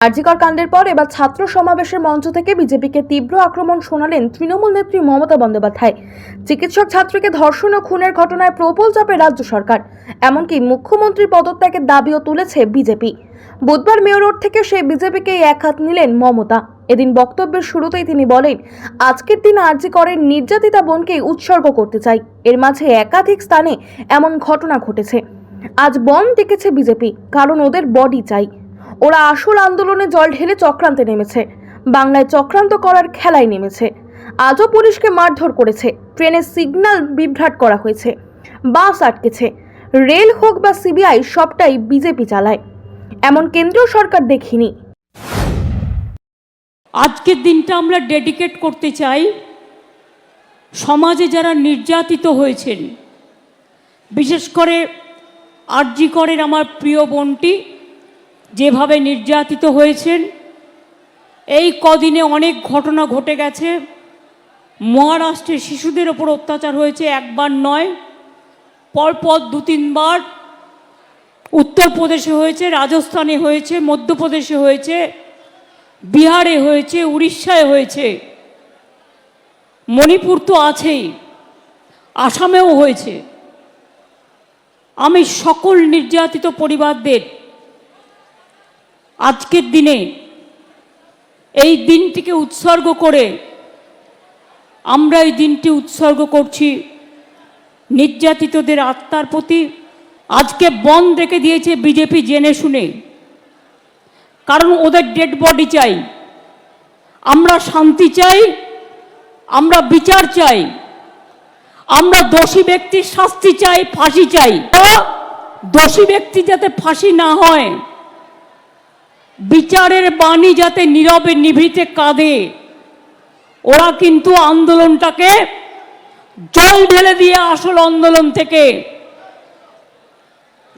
RG Kar কাণ্ডের পর এবার ছাত্র সমাবেশের মঞ্চ থেকে বিজেপিকে তীব্র আক্রমণ শোনালেন তৃণমূল নেত্রী মমতা বন্দ্যোপাধ্যায়। চিকিৎসক ছাত্রীকে ধর্ষণ ও খুনের ঘটনায় প্রবল চাপে রাজ্য সরকার, এমনকি মুখ্যমন্ত্রী পদত্যাগের দাবিও তুলেছে বিজেপি। বুধবার মেয়র রোড থেকে সেই বিজেপিকে এক হাত নিলেন মমতা। এদিন বক্তব্যের শুরুতেই তিনি বলেন, আজকের দিন আরজি করের নির্যাতিতা বোনকে উৎসর্গ করতে চাই। এর মাঝে একাধিক স্থানে এমন ঘটনা ঘটেছে। আজ বন ডেকেছে বিজেপি, কারণ ওদের বডি চাই। ওরা আসল আন্দোলনে জল ঢেলে চক্রান্তে নেমেছে। বাংলায় চক্রান্ত করার খেলায় নেমেছে। আজও পুলিশকে মারধর করেছে। ট্রেনের সিগন্যাল বিভ্রাট করা হয়েছে। বাস আটকেছে। রেল হোক বা সিবিআই, সবটাই বিজেপি চালায়। এমন কেন্দ্রীয় সরকার দেখিনি। আজকের দিনটা আমরা ডেডিকেট করতে চাই। সমাজে যারা নির্যাতিত হয়েছেন, বিশেষ করে আরজি করের আমার প্রিয় বোনটি যেভাবে নির্যাতিত হয়েছেন, এই কদিনে অনেক ঘটনা ঘটে গেছে। মহারাষ্ট্রে শিশুদের ওপর অত্যাচার হয়েছে একবার নয়, পরপর দু তিনবার উত্তরপ্রদেশে হয়েছে, রাজস্থানে হয়েছে, মধ্যপ্রদেশে হয়েছে, বিহারে হয়েছে, উড়িষ্যায় হয়েছে। মণিপুর তো আছেই, আসামেও হয়েছে। আমি সকল নির্যাতিত পরিবারদের আজকের দিনে এই দিনটিকে উৎসর্গ করে আমরা এই দিনটি উৎসর্গ করছি নির্যাতিতদের আত্মার প্রতি। আজকে বন্ধ রেখে দিয়েছে বিজেপি জেনে শুনে। কারণ ওদের ডেড বডি চাই। আমরা শান্তি চাই, আমরা বিচার চাই, আমরা দোষী ব্যক্তির শাস্তি চাই, ফাঁসি চাই। দোষী ব্যক্তি যাতে ফাঁসি না হয় বিচারের বাণী যাতে নীরবে নিভৃতে কাঁদে, ওরা কিন্তু আন্দোলনটাকে জল ঢেলে দিয়ে আসল আন্দোলন থেকে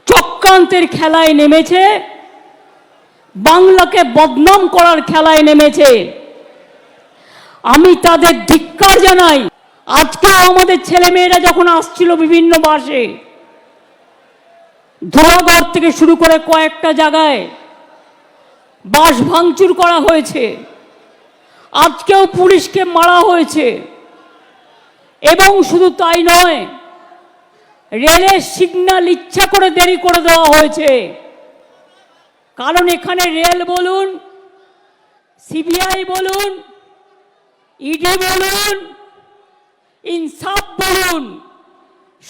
চক্রান্তের খেলায় নেমেছে, বাংলাকে বদনাম করার খেলায় নেমেছে। আমি তাদের ধিক্কার জানাই। আজকে আমাদের ছেলেমেয়েরা যখন আসছিল বিভিন্ন বাসে ধোলাগড় থেকে শুরু করে কয়েকটা জায়গায় বাস ভাঙচুর করা হয়েছে। আজকেও পুলিশকে মারা হয়েছে। এবং শুধু তাই নয়, রেলের সিগন্যাল ইচ্ছা করে দেরি করে দেওয়া হয়েছে। কারণ এখানে রেল বলুন, সিবিআই বলুন, ইডি বলুন, ইনসাফ বলুন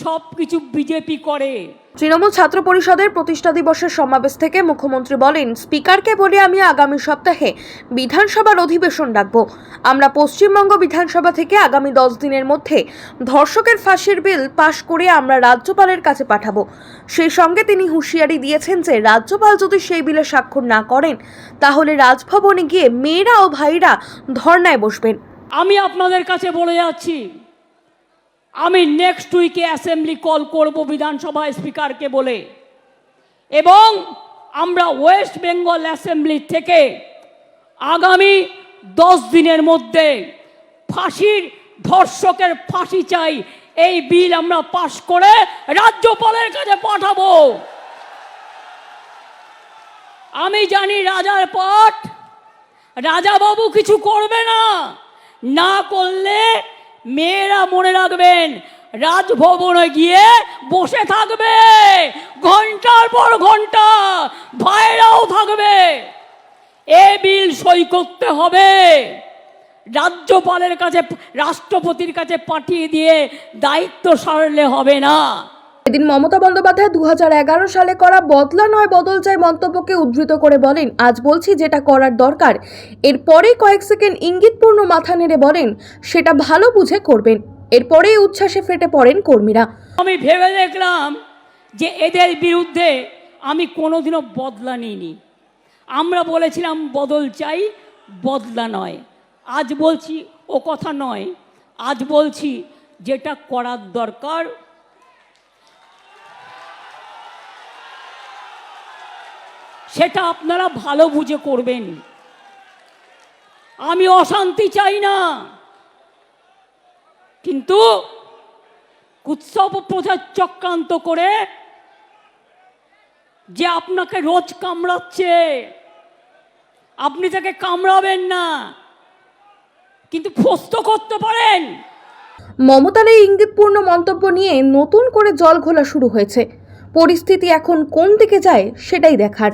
সব কিছু বিজেপি করে। তৃণমূল ছাত্র পরিষদের প্রতিষ্ঠা দিবসের সমাবেশ থেকে মুখ্যমন্ত্রী বলেন স্পিকারকে বলে আমি আগামী সপ্তাহে বিধানসভার অধিবেশন ডাকব। আমরা পশ্চিমবঙ্গ বিধানসভা থেকে আগামী দশ দিনের মধ্যে ধর্ষকের ফাঁসির বিল পাশ করে আমরা রাজ্যপালের কাছে পাঠাবো। সেই সঙ্গে তিনি হুঁশিয়ারি দিয়েছেন যে রাজ্যপাল যদি সেই বিলে স্বাক্ষর না করেন তাহলে রাজভবনে গিয়ে মেয়েরা ও ভাইরা ধর্নায় বসবেন। আমি আপনাদের কাছে বলে যাচ্ছি আমি নেক্সট উইকে অ্যাসেম্বলি কল করব বিধানসভা স্পিকারকে বলে। এবং আমরা ওয়েস্ট বেঙ্গল অ্যাসেম্বলি থেকে আগামী দশ দিনের মধ্যে ফাঁসির ধর্ষকের ফাঁসি চাই, এই বিল আমরা পাশ করে রাজ্যপালের কাছে পাঠাবো। আমি জানি রাজার পট রাজাবাবু কিছু করবে না না করলে মেয়েরা মনে রাখবেন, রাজভবনে গিয়ে বসে থাকবে। ঘণ্টার পর ঘণ্টা ভাইরাও থাকবে। এ বিল সই করতে হবে। রাজ্যপালের কাছে, রাষ্ট্রপতির কাছে পাঠিয়ে দিয়ে দায়িত্ব সারলে হবে না। এদিন মমতা বন্দ্যোপাধ্যায় দু হাজার এগারো সালে করা বদলা নয় বদল চাই মন্তব্যকে উদ্ধৃত করে বলেন, আজ বলছি যেটা করার দরকার। এরপরে কয়েক সেকেন্ড ইঙ্গিতপূর্ণ মাথা নেড়ে বলেন, সেটা ভালো বুঝে করবেন। এরপরেই উচ্ছ্বাসে ফেটে পড়েন কর্মীরা। আমি ভেবে দেখলাম যে এদের বিরুদ্ধে আমি কোনোদিনও বদলা নিইনি। আমরা বলেছিলাম, বদল চাই, বদলা নয়। আজ বলছি ও কথা নয়। আজ বলছি যেটা করার দরকার সেটা আপনারা ভালো বুঝে করবেন। আমি অশান্তি চাই না। কিন্তু উৎসব প্রচার চক্রান্ত করে যে আপনাকে রোজ কামড়াচ্ছে, আপনি তাকে কামড়াবেন না, কিন্তু ফস্ত করতে পারেন। মমতার এই ইঙ্গিতপূর্ণ মন্তব্য নিয়ে নতুন করে জল ঘোলা শুরু হয়েছে। পরিস্থিতি এখন কোন দিকে যায় সেটাই দেখার।